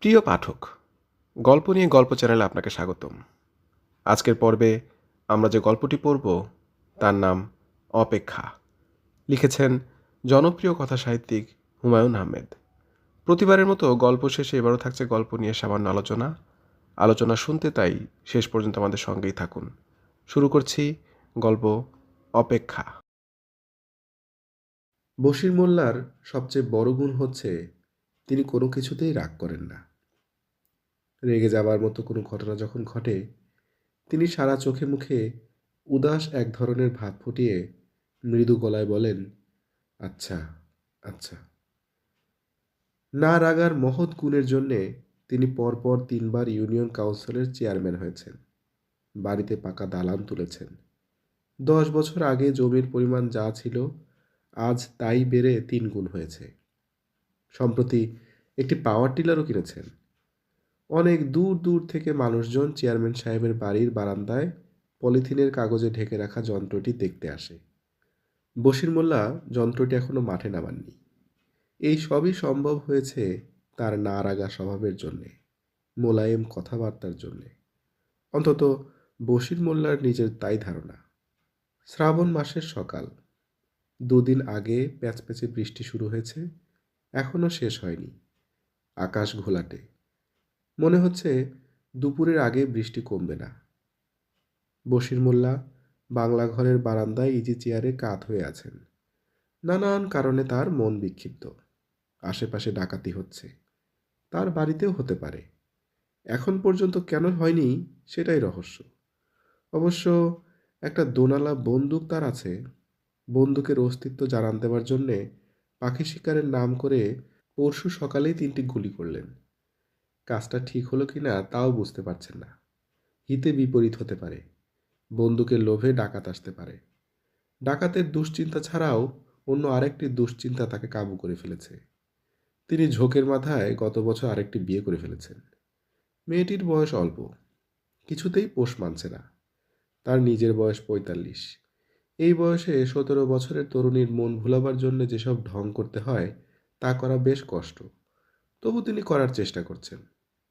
প্রিয় পাঠক, গল্প নিয়ে গল্প চ্যানেলে আপনাকে স্বাগতম। আজকের পর্বে আমরা যে গল্পটি পড়ব, তার নাম অপেক্ষা। লিখেছেন জনপ্রিয় কথা সাহিত্যিক হুমায়ুন আহমেদ। প্রতিবারের মতো গল্প শেষে এবারও থাকছে গল্প নিয়ে সামান্য আলোচনা। আলোচনা শুনতে তাই শেষ পর্যন্ত আমাদের সঙ্গেই থাকুন। শুরু করছি গল্প অপেক্ষা। বশির মোল্লার সবচেয়ে বড় গুণ হচ্ছে, তিনি কোনো কিছুতেই রাগ করেন না। রেগে যাবার মতো কোনো ঘটনা যখন ঘটে, তিনি সারা চোখে মুখে উদাস এক ধরনের ভাব ফুটিয়ে মৃদু গলায় বলেন আচ্ছা আচ্ছা। না রাগার মহৎ গুণের জন্যে তিনি পরপর তিনবার ইউনিয়ন কাউন্সিলের চেয়ারম্যান হয়েছেন, বাড়িতে পাকা দালান তুলেছেন। দশ বছর আগে জমির পরিমাণ যা ছিল, আজ তাই বেড়ে তিন গুণ হয়েছে। সম্প্রতি একটি পাওয়ার টিলারও কিনেছেন। অনেক দূর দূর থেকে মানুষজন চেয়ারম্যান সাহেবের বাড়ির বারান্দায় পলিথিনের কাগজে ঢেকে রাখা যন্ত্রটি দেখতে আসে। বশির মোল্লা যন্ত্রটি এখনও মাঠে নামাননি। এই সবই সম্ভব হয়েছে তার না রাগা স্বভাবের জন্যে, মোলায়েম কথাবার্তার জন্যে। অন্তত বশির মোল্লার নিজের তাই ধারণা। শ্রাবণ মাসের সকাল। দুদিন আগে প্যাচপ্যাচে বৃষ্টি শুরু হয়েছে এখনও শেষ হয়নি। আকাশ ঘোলাটে। মনে হচ্ছে দুপুরের আগে বৃষ্টি কমবে না। বশির মোল্লা বাংলা ঘরের বারান্দায় ইজি চেয়ারে কাত হয়ে আছেন। নানান কারণে তার মন বিক্ষিপ্ত। আশেপাশে ডাকাতি হচ্ছে। তার বাড়িতেও হতে পারে। এখন পর্যন্ত কেন হয়নি সেটাই রহস্য। অবশ্য একটা দোনালা বন্দুক তার আছে। বন্দুকের অস্তিত্ব জানান দেওয়ার জন্যে পাখি শিকারের নাম করে পরশু সকালেই তিনটি গুলি করলেন। কাজটা ঠিক হলো কি না তাও বুঝতে পারছেন না। হিতে বিপরীত হতে পারে। বন্দুকের লোভে ডাকাত আসতে পারে। ডাকাতের দুশ্চিন্তা ছাড়াও অন্য আরেকটি দুশ্চিন্তা তাকে কাবু করে ফেলেছে। তিনি ঝোঁকের মাথায় গত বছর আরেকটি বিয়ে করে ফেলেছেন। মেয়েটির বয়স অল্প। কিছুতেই পোষ মানছে না। তার নিজের বয়স পঁয়তাল্লিশ। এই বয়সে সতেরো বছরের তরুণীর মন ভুলাবার জন্য যেসব ঢং করতে হয়, তা করা বেশ কষ্ট। তবু তিনি করার চেষ্টা করছেন।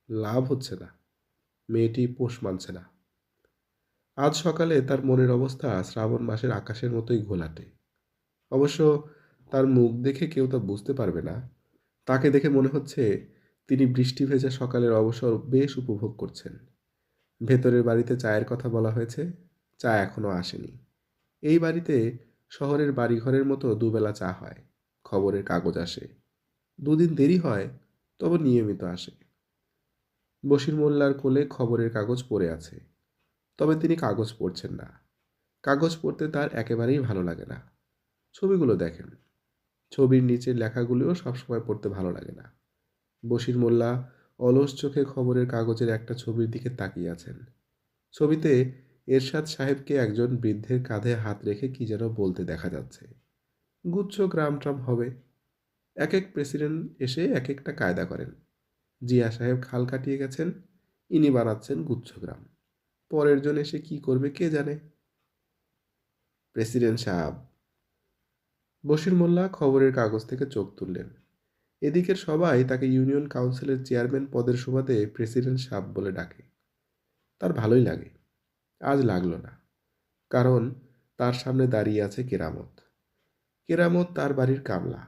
লাভ হচ্ছে না। মেয়েটি পোষ মানছে না। আজ সকালে তার মনের অবস্থা শ্রাবণ মাসের আকাশের মতোই ঘোলাটে। অবশ্য তার মুখ দেখে কেউ তা বুঝতে পারবে না। তাকে দেখে মনে হচ্ছে তিনি বৃষ্টি ভেজা সকালের অবসর বেশ উপভোগ করছেন। ভেতরের বাড়িতে চায়ের কথা বলা হয়েছে, চা এখনও আসেনি। এই বাড়িতে শহরের বাড়িঘরের মতো দুবেলা চা হয়, খবরের কাগজ আসে। দুদিন দেরি হয়, তবে নিয়মিত আসে। বশির মোল্লার কোলে খবরের কাগজ পড়ে আছে। তবে তিনি কাগজ পড়ছেন না। কাগজ পড়তে তার একেবারেই ভালো লাগে না। ছবিগুলো দেখেন। ছবির নিচের লেখাগুলিও সবসময় পড়তে ভালো লাগে না। বশির মোল্লা অলস চোখে খবরের কাগজের একটা ছবির দিকে তাকিয়ে আছেন। ছবিতে এরশাদ সাহেবকে একজন বৃদ্ধের কাঁধে হাত রেখে কি যেন বলতে দেখা যাচ্ছে। গুচ্ছ গ্রাম ট্রাম হবে। এক এক প্রেসিডেন্ট এসে এক একটা কায়দা করেন। জিয়া সাহেব খাল কাটিয়ে গেছেন, ইনি বানাচ্ছেন গুচ্ছগ্রাম পরের জন এসে কি করবে কে জানে? প্রেসিডেন্ট সাহেব, বশির মোল্লা খবরের কাগজ থেকে চোখ তুললেন। এদিকের সবাই তাকে ইউনিয়ন কাউন্সিলের চেয়ারম্যান পদের সুবাদে প্রেসিডেন্ট সাহেব বলে ডাকে। তার ভালোই লাগে, আজ লাগল না, কারণ তার সামনে দাঁড়িয়ে আছে কেরামত। কেরামত তার বাড়ির কামলা,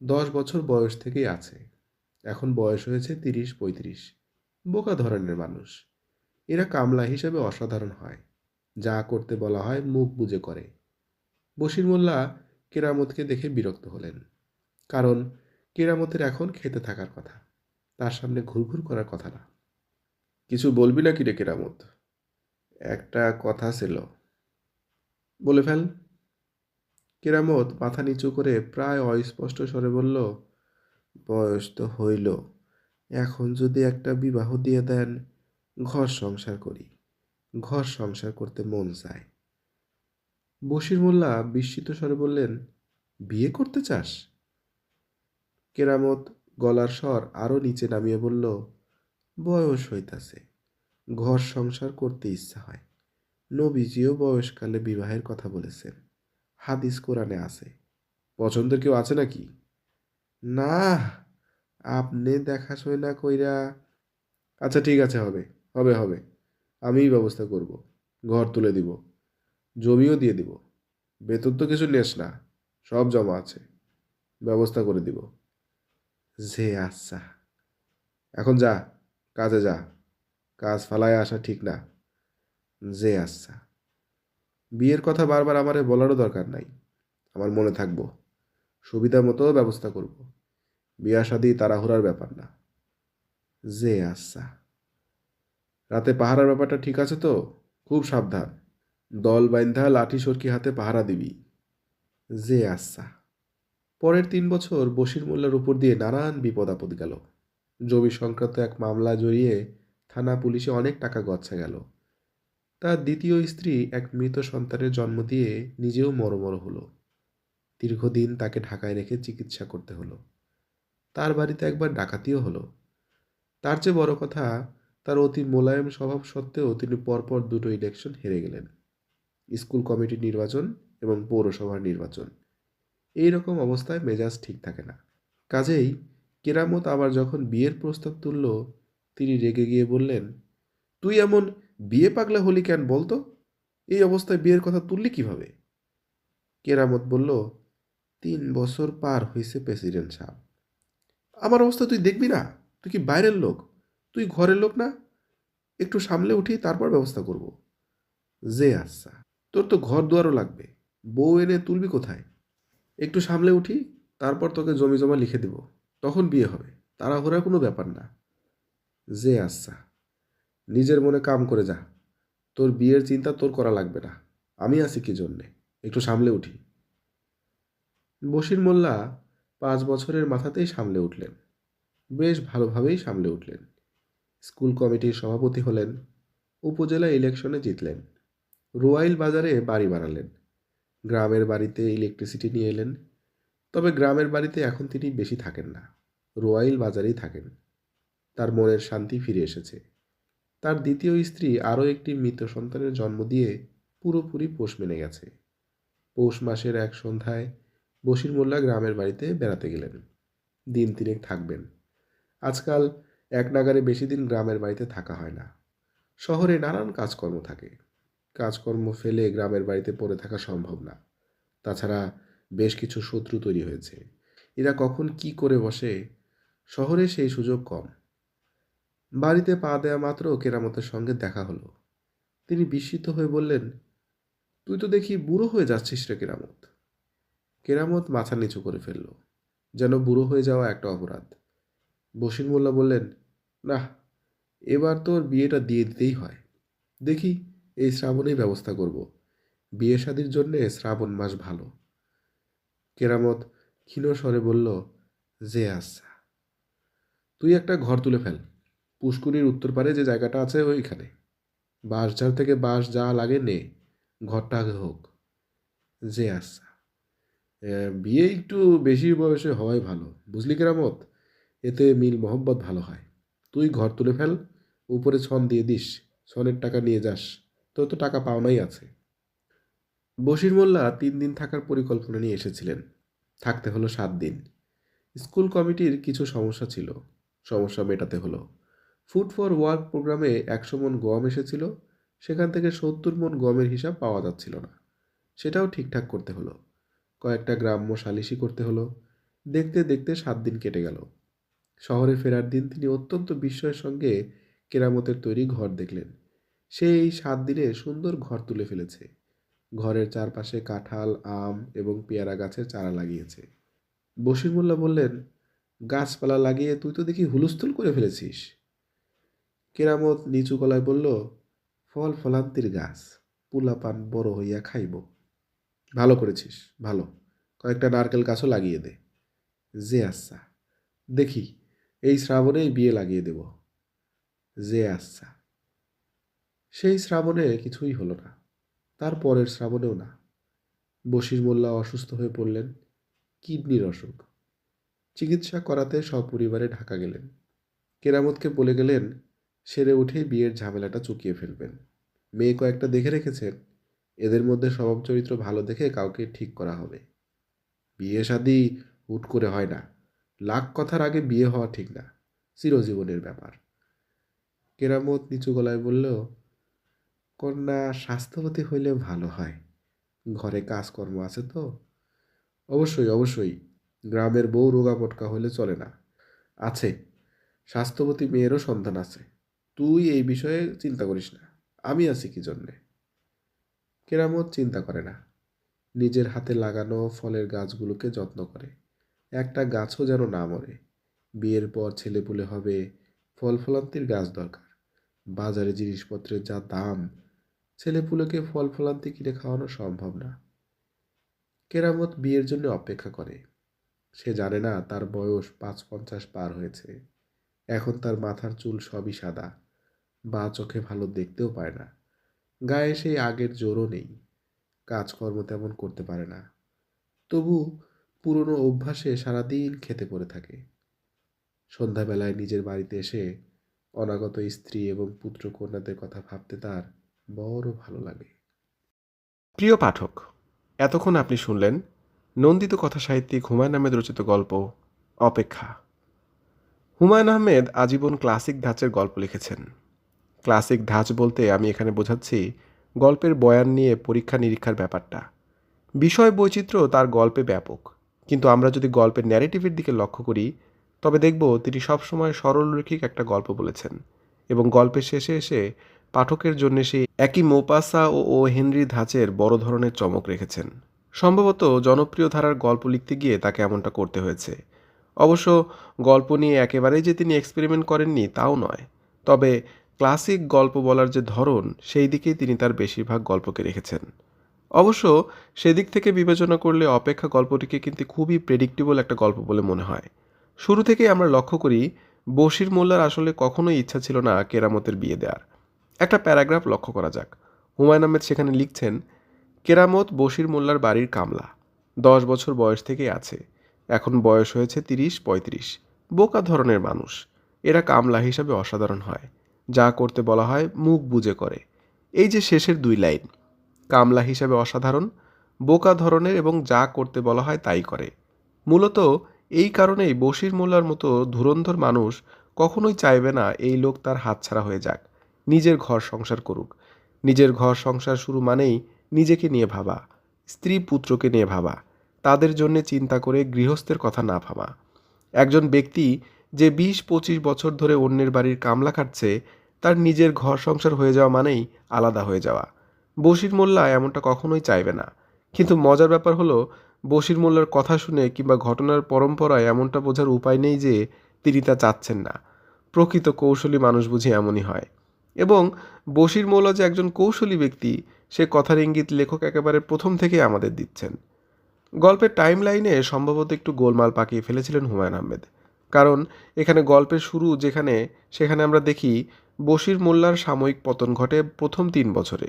দশ বছর বয়স থেকেই আছে। এখন বয়স হয়েছে তিরিশ, পঁয়ত্রিশ। বোকা ধরনের মানুষ। এরা কামলা হিসেবে অসাধারণ হয়। যা করতে বলা হয় মুখ বুজে করে। বশির মোল্লা কেরামতকে দেখে বিরক্ত হলেন। কারণ কেরামতের এখন খেতে থাকার কথা। তার সামনে ঘুরঘুর করার কথা না। কিছু বলবি না কি রে কেরামত? একটা কথা ছিল। বলে ফেল। কেরামত মাথা নিচু করে প্রায় অস্পষ্ট স্বরে বলল বয়স তো হইল। এখন যদি একটা বিবাহ দিয়ে দেন, ঘর সংসার করি। ঘর সংসার করতে মন চায়। বশির মোল্লা বিস্মিত স্বরে বললেন, বিয়ে করতে চাস? কেরামত গলার স্বর আরও নিচে নামিয়ে বলল, বয়স হইতাছে। ঘর সংসার করতে ইচ্ছা হয়। নবীজিও বয়সকালে বিবাহের কথা বলেছেন। হাদিস কোরআনে আছে। পছন্দের কেউ আছে নাকি? না, আপনি দেখাশোনা কইরা আচ্ছা ঠিক আছে, হবে হবে হবে। আমিই ব্যবস্থা করব, ঘর তুলে দিব, জমিও দিয়ে দিব, বেতন তো কিছু নেস না, সব জমা আছে, ব্যবস্থা করে দিব। যে আচ্ছা এখন যা, কাজে যা, কাজ ফালায় আসা ঠিক না, যে আচ্ছা। বিয়ের কথা বারবার আমারে বলারও দরকার নাই, আমার মনে থাকব, সুবিধা মতো ব্যবস্থা করব। বিয়া শাদি তাড়াহুড়ার ব্যাপার না। যে আচ্ছা। রাতে পাহারার ব্যাপারটা ঠিক আছে তো? খুব সাবধান। দল বাইন্ধা লাঠি সরকি হাতে পাহারা দিবি। যে আচ্ছা। পরের তিন বছর বশির মোল্লার উপর দিয়ে নানান বিপদ আপদ গেল। জমি সংক্রান্ত এক মামলা জড়িয়ে থানা পুলিশে অনেক টাকা গচ্ছা গেল। তার দ্বিতীয় স্ত্রী এক মৃত সন্তানের জন্ম দিয়ে নিজেও মরমর হলো। দীর্ঘদিন তাকে ঢাকায় রেখে চিকিৎসা করতে হলো। তার বাড়িতে একবার ডাকাতিও হলো। তার চেয়ে বড় কথা, তার অতি মোলায়েম স্বভাব সত্ত্বেও তিনি পরপর দুটো ইলেকশন হেরে গেলেন। স্কুল কমিটির নির্বাচন এবং পৌরসভার নির্বাচন। এই রকম অবস্থায় মেজাজ ঠিক থাকে না। কাজেই কেরামত আবার যখন বিয়ের প্রস্তাব তুলল, তিনি রেগে গিয়ে বললেন, তুই এমন বিয়ে পাগলা হলি কেন বলতো? এই অবস্থায় বিয়ের কথা তুললি কীভাবে? কেরামত বলল, তিন বছর পার হয়েছে প্রেসিডেন্ট সাহেব। আমার অবস্থা তুই দেখবি না? তুই কি বাইরের লোক? তুই ঘরের লোক না? একটু সামলে উঠি, তারপর ব্যবস্থা করব। যে আচ্ছা। তোর তো ঘর দুয়ারও লাগবে। বউ এনে তুলবি কোথায়? একটু সামলে উঠি, তারপর তোকে জমি জমা লিখে দেব। তখন বিয়ে হবে। তাড়াহুড়ার কোনো ব্যাপার না। যে আচ্ছা। নিজের মনে কাম করে যা। তোর বিয়ের চিন্তা তোর করা লাগবে না। আমি আছি কি জন্যে? একটু সামলে উঠি। বশির মোল্লা পাঁচ বছরের মাথাতেই সামলে উঠলেন। বেশ ভালোভাবেই সামলে উঠলেন। স্কুল কমিটির সভাপতি হলেন, উপজেলা ইলেকশনে জিতলেন, রোয়াইল বাজারে বাড়ি বানালেন, গ্রামের বাড়িতে ইলেকট্রিসিটি নিয়ে এলেন, তবে গ্রামের বাড়িতে এখন তিনি বেশি থাকেন না, রোয়াইল বাজারেই থাকেন। তার মনের শান্তি ফিরে এসেছে। তার দ্বিতীয় স্ত্রী আরও একটি মৃত সন্তানের জন্ম দিয়ে পুরোপুরি পোষ মেনে গেছে। পৌষ মাসের এক সন্ধ্যায় বশির মোল্লা গ্রামের বাড়িতে বেড়াতে গেলেন। দিন তিনেক থাকবেন। আজকাল এক নাগারে বেশি দিন গ্রামের বাড়িতে থাকা হয় না। শহরে নানান কাজকর্ম থাকে। কাজকর্ম ফেলে গ্রামের বাড়িতে পড়ে থাকা সম্ভব না। তাছাড়া বেশ কিছু শত্রু তৈরি হয়েছে। এরা কখন কি করে বসে, শহরে সেই সুযোগ কম। বাড়িতে পা দেওয়া মাত্র কেরামতের সঙ্গে দেখা হলো। তিনি বিস্মিত হয়ে বললেন, তুই তো দেখি বুড়ো হয়ে যাচ্ছিস রে কেরামত। কেরামত মাথা নিচু করে ফেলল, যেন বুড়ো হয়ে যাওয়া একটা অপরাধ। বসির মোল্লা বললেন না এবার তোর বিয়েটা দিয়ে দিতেই হয়। দেখি এই শ্রাবণেই ব্যবস্থা করব। বিয়ে শাদির জন্যে শ্রাবণ মাস ভালো। কেরামত ক্ষীণ স্বরে বলল, যে আচ্ছা। তুই একটা ঘর তুলে ফেল। পুষ্কুনির উত্তর পারে যে জায়গাটা আছে ওইখানে। বাঁশঝাড় থেকে বাঁশ যা লাগে নে, ঘরটা আগে হোক। যে আচ্ছা। বিয়ে একটু বেশি বয়সে হওয়াই ভালো। বুঝলি কেরামত? এতে মিল মহব্বত ভালো হয়। তুই ঘর তুলে ফেল, উপরে ছন দিয়ে দিস, ছনের টাকা নিয়ে যাস। তোর তো টাকা পাওনাই আছে। বশির মোল্লা তিন দিন থাকার পরিকল্পনা নিয়ে এসেছিলেন। থাকতে হলো সাত দিন। স্কুল কমিটির কিছু সমস্যা ছিল। সমস্যা মেটাতে হলো। ফুড ফর ওয়ার্ক প্রোগ্রামে একশো মন গম এসেছিল। সেখান থেকে সত্তর মন গমের হিসাব পাওয়া যাচ্ছিল না। সেটাও ঠিকঠাক করতে হলো। কয়েকটা গ্রাম্য সালিশি করতে হলো। দেখতে দেখতে সাত দিন কেটে গেল। শহরে ফেরার দিন তিনি অত্যন্ত বিস্ময়ের সঙ্গে কেরামতের তৈরি ঘর দেখলেন। সে এই সাত দিনে সুন্দর ঘর তুলে ফেলেছে। ঘরের চারপাশে কাঁঠাল, আম এবং পেয়ারা গাছের চারা লাগিয়েছে। বশির মোল্লা বললেন, গাছপালা লাগিয়ে তুই তো দেখি হুলস্থুল করে ফেলেছিস। কেরামত নিচু গলায় বলল, ফল ফলান্তির গাছ, পুলাপান বড় হইয়া খাইব। ভালো করেছিস, ভালো। কয়েকটা নারকেল গাছও লাগিয়ে দে। যে আচ্ছা দেখি, এই শ্রাবণেই বিয়ে লাগিয়ে দেব। যে আচ্ছা। সেই শ্রাবণে কিছুই হলো না। তার পরের শ্রাবণেও না। বশির মোল্লা অসুস্থ হয়ে পড়লেন, কিডনির অসুখ। চিকিৎসা করাতে সপরিবারে ঢাকা গেলেন। কেরামতকে বলে গেলেন, সেরে উঠে বিয়ের ঝামেলাটা চুকিয়ে ফেলবেন। মেয়ে কয়েকটা দেখে রেখেছেন এদের মধ্যে স্বভাব চরিত্র ভালো দেখে কাউকে ঠিক করা হবে। বিয়ে শাদি হুট করে হয় না। লাখ কথার আগে বিয়ে হওয়া ঠিক না। চিরজীবনের ব্যাপার। কেরামত নিচু গলায় বলল, কন্যা স্বাস্থ্যবতী হইলে ভালো হয়। ঘরে কাজকর্ম আছে তো? অবশ্যই অবশ্যই। গ্রামের বউ রোগা পটকা হলে চলে না। আছে। স্বাস্থ্যবতী মেয়েরও সন্তান আছে। তুই এই বিষয়ে চিন্তা করিস না। আমি আছি কি জন্যে? কেরামত চিন্তা করে না। নিজের হাতে লাগানো ফলের গাছগুলোকে যত্ন করে। একটা গাছও যেন না মরে। বিয়ের পর ছেলেপুলে হবে ফল ফলান্তির গাছ দরকার। বাজারে জিনিসপত্রের যা দাম, ছেলেপুলেকে ফল ফলান্তি কিনে খাওয়ানো সম্ভব না। কেরামত বিয়ের জন্য অপেক্ষা করে। সে জানে না তার বয়স পাঁচ পঞ্চাশ পার হয়েছে। এখন তার মাথার চুল সবই সাদা। বা চোখে ভালো দেখতেও পায় না। গায়ে সেই আগের জোরও নেই। কাজকর্ম তেমন করতে পারে না। তবু পুরনো অভ্যাসে সারাদিন খেতে পড়ে থাকে। সন্ধ্যাবেলায় নিজের বাড়িতে এসে অনাগত স্ত্রী এবং পুত্র কন্যাদের কথা ভাবতে তার বড় ভালো লাগে। প্রিয় পাঠক, এতক্ষণ আপনি শুনলেন নন্দিত কথা সাহিত্যিক হুমায়ুন আহমেদ রচিত গল্প, অপেক্ষা। হুমায়ুন আহমেদ আজীবন ক্লাসিক ধাঁচের গল্প লিখেছেন। ক্লাসিক ধাঁচ বলতে আমি এখানে বোঝাচ্ছি গল্পের বয়ান নিয়ে পরীক্ষা নিরীক্ষার ব্যাপারটা। বিষয় বৈচিত্র্য তার গল্পে ব্যাপক। কিন্তু আমরা যদি গল্পের ন্যারেটিভের দিকে লক্ষ্য করি, তবে দেখব তিনি সবসময় সরলরৈখিক একটা গল্প বলেছেন এবং গল্পের শেষে এসে পাঠকের জন্য সেই একই মোপাসা ও ও হেনরি ধাঁচের বড় ধরনের চমক রেখেছেন। সম্ভবত জনপ্রিয় ধারার গল্প লিখতে গিয়ে তাকে এমনটা করতে হয়েছে। অবশ্য গল্প নিয়ে একেবারেই যে তিনি এক্সপেরিমেন্ট করেননি তাও নয়। তবে ক্লাসিক গল্প বলার যে ধরন, সেই দিকেই তিনি তার বেশিরভাগ গল্পকে রেখেছেন। অবশ্য সেদিক থেকে বিবেচনা করলে অপেক্ষা গল্পটিকে কিন্তু খুবই প্রেডিক্টেবল একটা গল্প বলে মনে হয়। শুরু থেকেই আমরা লক্ষ্য করি, বশির মোল্লার আসলে কখনোই ইচ্ছা ছিল না কেরামতের বিয়ে দেওয়ার একটা প্যারাগ্রাফ লক্ষ্য করা যাক। হুমায়ুন আহমেদ সেখানে লিখছেন, কেরামত বশির মোল্লার বাড়ির কামলা। দশ বছর বয়স থেকেই আছে। এখন বয়স হয়েছে তিরিশ পঁয়ত্রিশ। বোকা ধরনের মানুষ। এরা কামলা হিসাবে অসাধারণ হয়। যা করতে বলা হয় মুখ বুজে করে। এই যে শেষের দুই লাইন, কামলা হিসাবে অসাধারণ, বোকা ধরনের এবং যা করতে বলা হয় তাই করে। মূলত এই কারণেই বশির মোল্লার মতো ধুরন্ধর মানুষ কখনোই চাইবে না এই লোক তার হাতছাড়া হয়ে যাক, নিজের ঘর সংসার করুক। নিজের ঘর সংসার শুরু মানেই নিজেকে নিয়ে ভাবা, স্ত্রী পুত্রকে নিয়ে ভাবা, তাদের জন্য চিন্তা করে গৃহস্থের কথা না ভাবা। একজন ব্যক্তি যে বিশ পঁচিশ বছর ধরে অন্যের বাড়ির কামলা খাটছে তার নিজের ঘর সংসার হয়ে যাওয়া মানেই আলাদা হয়ে যাওয়া। বশির মোল্লা এমনটা কখনোই চাইবে না। কিন্তু মজার ব্যাপার হলো, বশির মোল্লার কথা শুনে কিংবা ঘটনার পরম্পরায় এমনটা বোঝার উপায় নেই যে তিনি তা চাচ্ছেন না। প্রকৃত কৌশলী মানুষ বুঝি এমনই হয়। এবং বশির মোল্লা যে একজন কৌশলী ব্যক্তি, সে কথার ইঙ্গিত লেখক একেবারে প্রথম থেকেই আমাদের দিচ্ছেন। গল্পের টাইম লাইনে সম্ভবত একটু গোলমাল পাকিয়ে ফেলেছিলেন হুমায়ুন আহমেদ। কারণ এখানে গল্পের শুরু যেখানে, সেখানে আমরা দেখি বশির মোল্লার সাময়িক পতন ঘটে প্রথম তিন বছরে।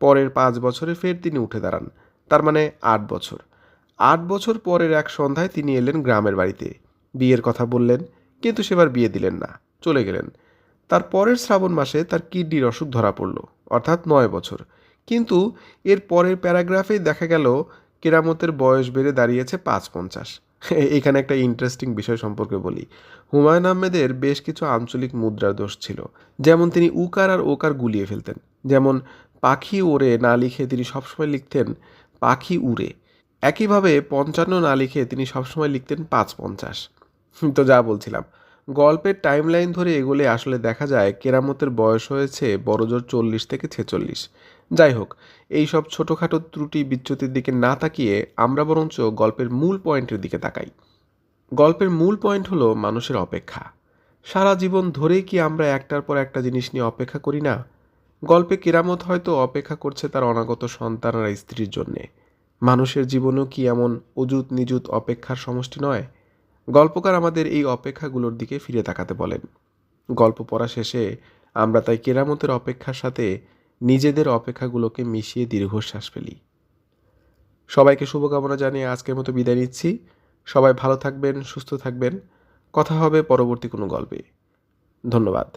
পরের পাঁচ বছরে ফের তিনি উঠে দাঁড়ান, তার মানে আট বছর। আট বছর পরের এক সন্ধ্যায় তিনি এলেন গ্রামের বাড়িতে। বিয়ের কথা বললেন, কিন্তু সেবার বিয়ে দিলেন না, চলে গেলেন। তার পরের শ্রাবণ মাসে তার কিডনির অসুখ ধরা পড়ল, অর্থাৎ নয় বছর। কিন্তু এর পরের প্যারাগ্রাফেই দেখা গেল কেরামতের বয়স বেড়ে দাঁড়িয়েছে পাঁচ পঞ্চাশ। এখানে একটা ইন্টারেস্টিং বিষয় সম্পর্কে বলি। হুমায়ুন আহমেদের বেশ কিছু আঞ্চলিক মুদ্রার দোষ ছিল। যেমন তিনি উকার আর ওকার গুলিয়ে ফেলতেন। যেমন, পাখি ওড়ে না লিখে তিনি সবসময় লিখতেন পাখি উড়ে। একইভাবে পঞ্চান্ন না লিখে তিনি সবসময় লিখতেন পাঁচ পঞ্চাশ। তো যা বলছিলাম। গল্পের টাইমলাইন ধরে এগোলে আসলে দেখা যায় কেরামতের বয়স হয়েছে বড়জোর চল্লিশ থেকে ছেচল্লিশ। যাই হোক এই সব ছোটোখাটো ত্রুটি বিচ্যুতির দিকে না তাকিয়ে আমরা বরঞ্চ গল্পের মূল পয়েন্টের দিকে তাকাই। গল্পের মূল পয়েন্ট হলো মানুষের অপেক্ষা। সারা জীবন ধরেই কি আমরা একটার পর একটা জিনিস নিয়ে অপেক্ষা করি না? গল্পে কেরামত হয়তো অপেক্ষা করছে তার অনাগত সন্তান আর স্ত্রীর জন্যে। মানুষের জীবনও কি এমন অজুত নিজুত অপেক্ষার সমষ্টি নয়? গল্পকার আমাদের এই অপেক্ষাগুলোর দিকে ফিরে তাকাতে বলেন। গল্প পড়া শেষে আমরা তাই কেরামতের অপেক্ষার সাথে নিজেদের অপেক্ষাগুলোকে মিশিয়ে দীর্ঘশ্বাস ফেলি। সবাইকে শুভকামনা জানিয়ে আজকের মতো বিদায় নিচ্ছি। সবাই ভালো থাকবেন, সুস্থ থাকবেন। কথা হবে পরবর্তী কোনো গল্পে। ধন্যবাদ।